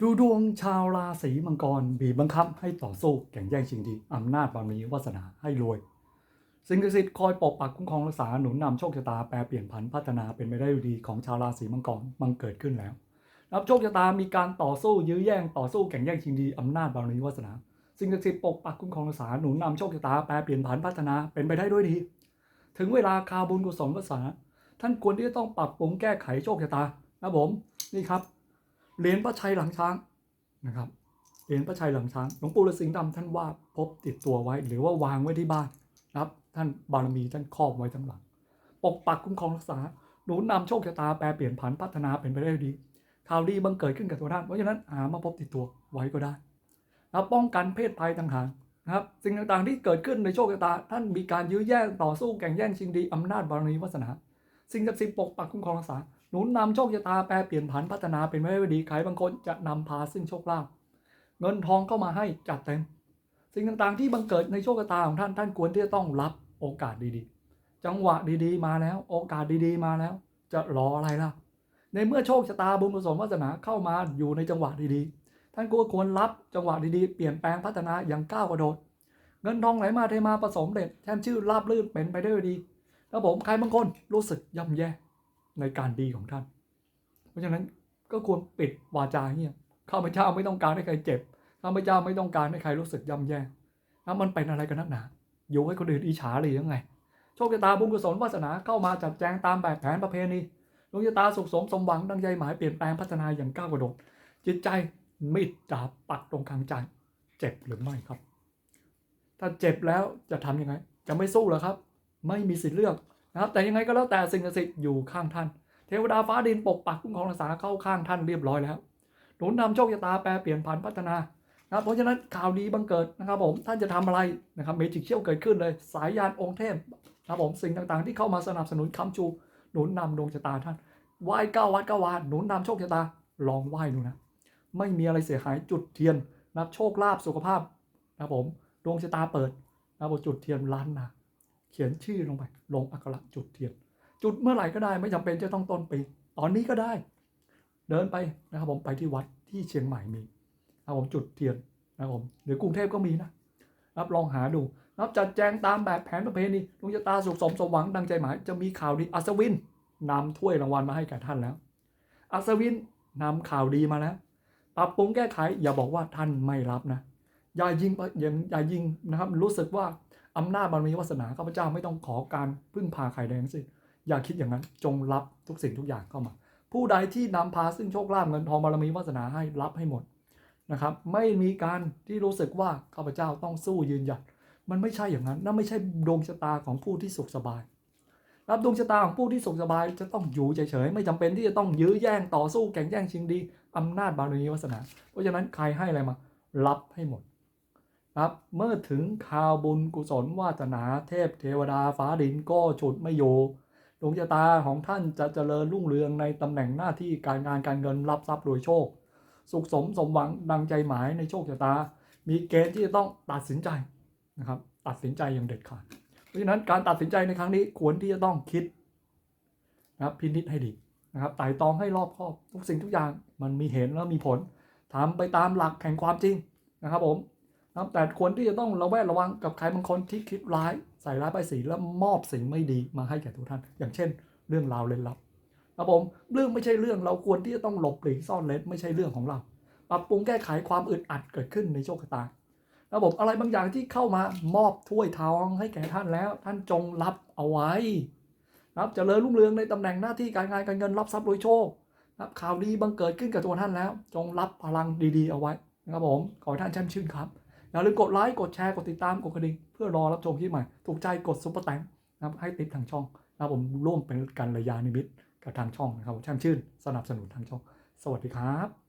ดูดวงชาวราศีมังกรบีบบังคับให้ต่อสู้แข่งแย่งชิงดีอำนาจบารมีวาสนาให้รวย สิ่งศักดิ์สิทธิ์คอยปกปักคุ้มครองรักษาหนุนนำโชคชะตาแปลเปลี่ยนผันพัฒนาเป็นไปได้ด้วยดีของชาวราศีมังกรมันเกิดขึ้นแล้วนับโชคชะตามีการต่อสู้ยื้อแย่งต่อสู้แข่งแย่งชิงดีอำนาจบารมีวาสนา สิ่งศักดิ์สิทธิ์ปกปักคุ้มครองรักษาหนุนนำโชคชะตาแปลเปลี่ยนผันพัฒนาเป็นไปได้ด้วยดี ถึงเวลาคาบุญกุศลวาสนา ท่านควรที่จะต้องปรับปรุงแก้ไขโชคชะตานะผมนี่ครับ เหรียญพระชัยหลังช้างนะครับเหรียญพระชัยหลังช้างหลวงปู่ฤาษีดำท่านว่าพบติดตัวไว้ หรือว่าวางไว้ที่บ้านนะครับ ท่านบารมีท่านครอบไว้ทั้งหลังปกปักคุ้มครองรักษาหนุนนำโชคชะตาแปลเปลี่ยนผันพัฒนาเป็นไปได้ดีข่าวดีบังเกิดขึ้นกับตัวท่านเพราะฉะนั้นหามาพบติดตัวไว้ก็ได้แล้วป้องกันเพศภัยต่างๆนะครับ สิ่งต่างๆที่เกิดขึ้นในโชคชะตา ท่านมีการยื้อแย่งต่อสู้แข่งแย่งชิงดีอำนาจบารมีวาสนา สิ่งศักดิ์สิทธิ์ปกปักคุ้มครองรักษา หนุนนำโชคชะตาแปลเปลี่ยนผันพัฒนาเป็นไปได้ดีใครบางคนจะนำพาซึ่งโชคลาภเงินทองเข้ามาให้จัดเต็ม สิ่งต่างๆที่บังเกิดในโชคชะตาของท่านท่านควรที่จะต้องรับโอกาสดีๆ จังหวะดีๆ มาแล้ว โอกาสดีๆ มาแล้ว จะรออะไรล่ะ ในเมื่อโชคชะตาบุญกุศลวาสนาเข้ามาอยู่ในจังหวะดีๆ ท่านก็ควรรับจังหวะดีๆ เปลี่ยนแปลงพัฒนาอย่างก้าวกระโดด เงินทองไหลมาเทมาผสมเด็ดแทนชื่อราบลื่นเป็นไปได้ดีแล้วผมใครบางคนรู้สึกย่ำแย่ ในการดีของท่าน เพราะฉะนั้นก็ควรปิดวาจาเงียบข้าพเจ้าไม่ต้องการให้ใครเจ็บข้าพเจ้าไม่ต้องการให้ใครรู้สึกย่ำแย่แล้วมันเป็นอะไรกันนักหนาอยู่ให้คนอื่นอิจฉาหรือยังไง โชคชะตาบุญกุศลวาสนาเข้ามาจัดแจงตามแบบแผนประเพณีดวงชะตาสุขสมสมหวังดังใจหมายเปลี่ยนแปลงพัฒนาอย่างก้าวกระโดดจิตใจมิดดาบปักตรงกลางใจเจ็บหรือไม่ครับ ถ้าเจ็บแล้วจะทำยังไง จะไม่สู้หรอครับ ไม่มีสิทธิ์เลือก นะครับแต่ยังไงก็แล้วแต่สิ่งศักดิ์สิทธิ์อยู่ข้างท่าน เทวดาฟ้าดินปกปักคุ้มครองรักษาเข้าข้างท่านเรียบร้อยแล้วหนุนนำโชคชะตาแปลเปลี่ยนผันพัฒนานะเพราะฉะนั้นข่าวดีบังเกิดนะครับผมท่านจะทำอะไรนะครับเมจิกเชี่ยวเกิดขึ้นเลย สายยานองค์เทพนะครับผมสิ่งต่างๆ ที่เข้ามาสนับสนุนค้ำชูหนุนนำดวงชะตาท่านไหว้เก้าวัดเก้าวานหนุนนำโชคชะตาลองไหว้ดูนะไม่มีอะไรเสียหายจุดเทียนนับโชคลาภสุขภาพนะครับผมดวงชะตาเปิดนะครับผมจุดเทียนล้านนา เขียนชื่อลงไป ลงอักขระจุดเทียน จุดเมื่อไหร่ก็ได้ไม่จำเป็นจะต้องต้นปีตอนนี้ก็ได้ เดินไปนะครับผมไปที่วัดที่เชียงใหม่มีนะครับผมจุดเทียนนะครับผมหรือกรุงเทพก็มีนะรับลองหาดูรับจัดแจงตามแบบแผนประเพณีดวงชะตาสุขสมสมหวังดังใจหมายจะมีข่าวดีอัศวินนำถ้วยรางวัลมาให้แก่ท่านแล้ว อัศวินนำข่าวดีมาแล้วปรับปรุงแก้ไขอย่าบอกว่าท่านไม่รับนะอย่ายิงอย่าอย่ายิงนะครับรู้สึกว่า อำนาจบารมีวาสนาข้าพเจ้าไม่ต้องขอการพึ่งพาใครใดทั้งสิ้นอย่าคิดอย่างนั้นจงรับทุกสิ่งทุกอย่างเข้ามา ผู้ใดที่นำพาซึ่งโชคลาภเงินทองบารมีวาสนาให้รับให้หมดนะครับ ไม่มีการที่รู้สึกว่าข้าพเจ้าต้องสู้ยืนหยัด มันไม่ใช่อย่างนั้นนั่นไม่ใช่ดวงชะตาของผู้ที่สุขสบายรับดวงชะตาของผู้ที่สุขสบายจะต้องอยู่เฉยๆไม่จำเป็นที่จะต้องยื้อแย่งต่อสู้แข่งแย่งชิงดีอำนาจบารมีวาสนา เพราะฉะนั้นใครให้อะไรมา รับให้หมด ครับเมื่อถึงข่าวบุญกุศลวาสนาเทพเทวดาฟ้าดินก็ฉุดไม่อยู่ดวงชะตาของท่านจะเจริญรุ่งเรืองในตำแหน่งหน้าที่การงานการเงินรับทรัพย์โดยโชค สุขสมสมหวังดังใจหมายในโชคชะตา มีเกณฑ์ที่จะต้องตัดสินใจนะครับตัดสินใจอย่างเด็ดขาดเพราะฉะนั้นการตัดสินใจในครั้งนี้ควรที่จะต้องคิดนะครับพินิจให้ดีนะครับไต่ตองให้รอบคอบทุกสิ่งทุกอย่างมันมีเหตุแล้วมีผลทำไปตามหลักแห่งความจริงนะครับผม นะครับแต่ควรที่จะต้องระแวดระวังกับใครบางคนที่คิดร้ายใส่ร้ายป้ายสีแล้วมอบสิ่งไม่ดีมาให้แก่ทุกท่าน อย่างเช่น เรื่องราวเล่นลับครับผมเรื่องไม่ใช่เรื่องเราควรที่จะต้องหลบหลีกซ่อนเร้นไม่ใช่เรื่องของเรา ปรับปรุงแก้ไขความอึดอัดเกิดขึ้นในโชคชะตาระบบอะไรบางอย่างที่เข้ามามอบถ้วยทองให้แก่ท่านแล้ว ท่านจงรับเอาไว้นะครับเจริญรุ่งเรืองในตำแหน่งหน้าที่การงานการเงินรับทรัพย์โดยโชคนะครับข่าวดีบังเกิดขึ้นกับตัวท่านแล้ว จงรับพลังดีๆเอาไว้นะครับผมขอให้ท่านแช่มชื่นครับ อย่าลืมกดไลค์ กดแชร์ กดติดตาม กดกระดิ่ง เพื่อรอรับชมคลิปใหม่ ถูกใจกดซุปเปอร์แตงนะครับให้ติดทางช่องนะผมร่วมเป็นกันระยานิมิตกับทางช่องนะครับแช่มชื่น สนับสนุนทางช่อง สวัสดีครับ